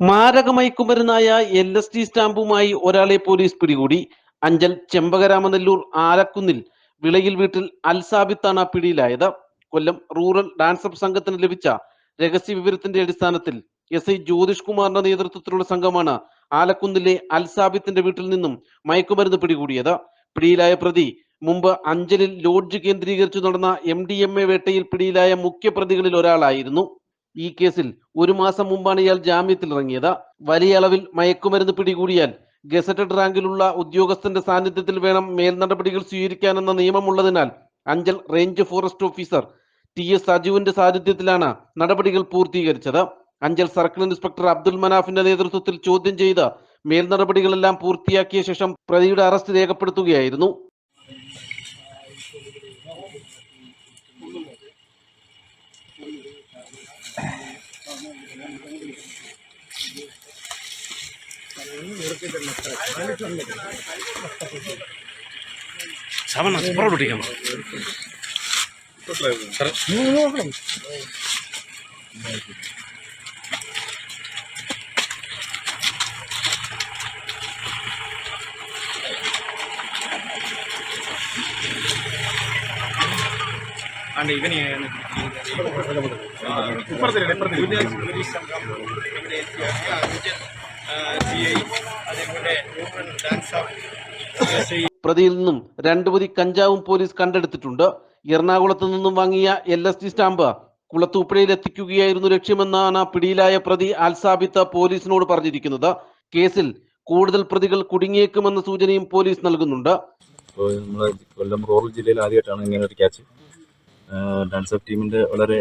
മാരക മയക്കുമരുന്നായ L S T സ്റ്റാമ്പുമായി ഒരാളെ പോലീസ് പിടികൂടി. അഞ്ചൽ ചെമ്പകരാമനെല്ലൂർ ആലക്കുന്നിൽ വിളയിൽ വീട്ടിൽ അൽസാബിത്താണ് പിടിയിലായത്. കൊല്ലം റൂറൽ ഡാൻസപ്പ് സംഘത്തിന് ലഭിച്ച രഹസ്യ വിവരത്തിന്റെ അടിസ്ഥാനത്തിൽ എസ് ഐ ജ്യോതിഷ് കുമാറിന്റെ നേതൃത്വത്തിലുള്ള സംഘമാണ് ആലക്കുന്നിലെ അൽസാബിത്തിന്റെ വീട്ടിൽ നിന്നും മയക്കുമരുന്ന് പിടികൂടിയത്. പിടിയിലായ പ്രതി മുമ്പ് അഞ്ചലിൽ ലോഡ്ജ് കേന്ദ്രീകരിച്ചു നടന്ന എം ഡി എം എ വേട്ടയിൽ പിടിയിലായ മുഖ്യ പ്രതികളിൽ ഒരാളായിരുന്നു. ഈ കേസിൽ ഒരു മാസം മുമ്പാണ് ഇയാൾ ജാമ്യത്തിൽ ഇറങ്ങിയത് വലിയ അളവിൽ മയക്കുമരുന്ന് പിടികൂടിയാൽ ഗസറ്റഡ് റാങ്കിലുള്ള ഉദ്യോഗസ്ഥന്റെ സാന്നിധ്യത്തിൽ വേണം മേൽ നടപടികൾ സ്വീകരിക്കാനെന്ന നിയമമുള്ളതിനാൽ Anchal range forest officer T S സജുവിന്റെ സാന്നിധ്യത്തിലാണ് നടപടികൾ പൂർത്തീകരിച്ചത്. അഞ്ചൽ സർക്കിൾ ഇൻസ്പെക്ടർ അബ്ദുൽ മനാഫിന്റെ നേതൃത്വത്തിൽ ചോദ്യം ചെയ്ത് മേൽ നടപടികളെല്ലാം പൂർത്തിയാക്കിയ ശേഷം പ്രതിയുടെ അറസ്റ്റ് രേഖപ്പെടുത്തുകയായിരുന്നു. சாமான் சூப்பராக விட்டுக்கம்மா சார். ആണ്ട് ഇവനെ ഇപ്പുറത്തില്ല ഇപ്പുറത്തില്ല. സി ഐ അതേപോലെ ഡാൻസ് ഓഫ് പ്രതിയിൽ നിന്നും രണ്ടു പൊതി കഞ്ചാവും പോലീസ് കണ്ടെടുത്തിട്ടുണ്ട്. എറണാകുളത്ത് നിന്നും വാങ്ങിയ എൽ എസ് ഡി സ്റ്റാമ്പ് കുളത്തൂപ്പുഴയിൽ എത്തിക്കുകയായിരുന്നു ലക്ഷ്യമെന്നാണ് പിടിയിലായ പ്രതി ആൽസാബിത്ത പോലീസിനോട് പറഞ്ഞിരിക്കുന്നത്. കേസിൽ കൂടുതൽ പ്രതികൾ കുടുങ്ങിയേക്കുമെന്ന സൂചനയും പോലീസ് നൽകുന്നുണ്ട്. കൊല്ലം റൂറൽ ജില്ലയിൽ ആദ്യമായിട്ടാണ് ഇങ്ങനെ ഒരു ക്യാച്ച്. ഡാൻസ് ഓഫ് ടീമിന്റെ വളരെ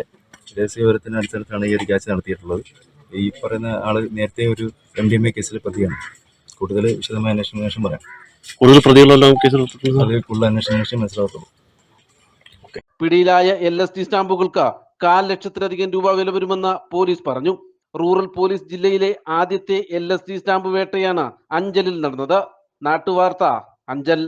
രഹസ്യവിവരത്തിനനുസരിച്ചാണ് ഈ ഒരു ക്യാച്ച് നടത്തിയിട്ടുള്ളത്. ഈ പറയുന്ന ആൾ നേരത്തെ ഒരു എം ഡി എം എ കേസിൽ പ്രതിയാണ്. കൂടുതൽ വിശദമായ അന്വേഷണത്തിന് ശേഷം പറയാം. കൂടുതൽ പ്രതികളെല്ലാം കേസിൽ കൂടുതൽ അന്വേഷണത്തിന് ശേഷം മനസ്സിലാകത്തുള്ളൂ. പിടിയിലായ എൽ എസ് ടി സ്റ്റാമ്പുകൾക്ക് കാൽ ലക്ഷത്തിലധികം രൂപ വില വരുമെന്ന് പോലീസ് പറഞ്ഞു. റൂറൽ പോലീസ് ജില്ലയിലെ ആദ്യത്തെ എൽ എസ് ടി സ്റ്റാമ്പ് വേട്ടയാണ് അഞ്ചലിൽ നടന്നത്. നാട്ടുവാർത്ത അഞ്ചൽ.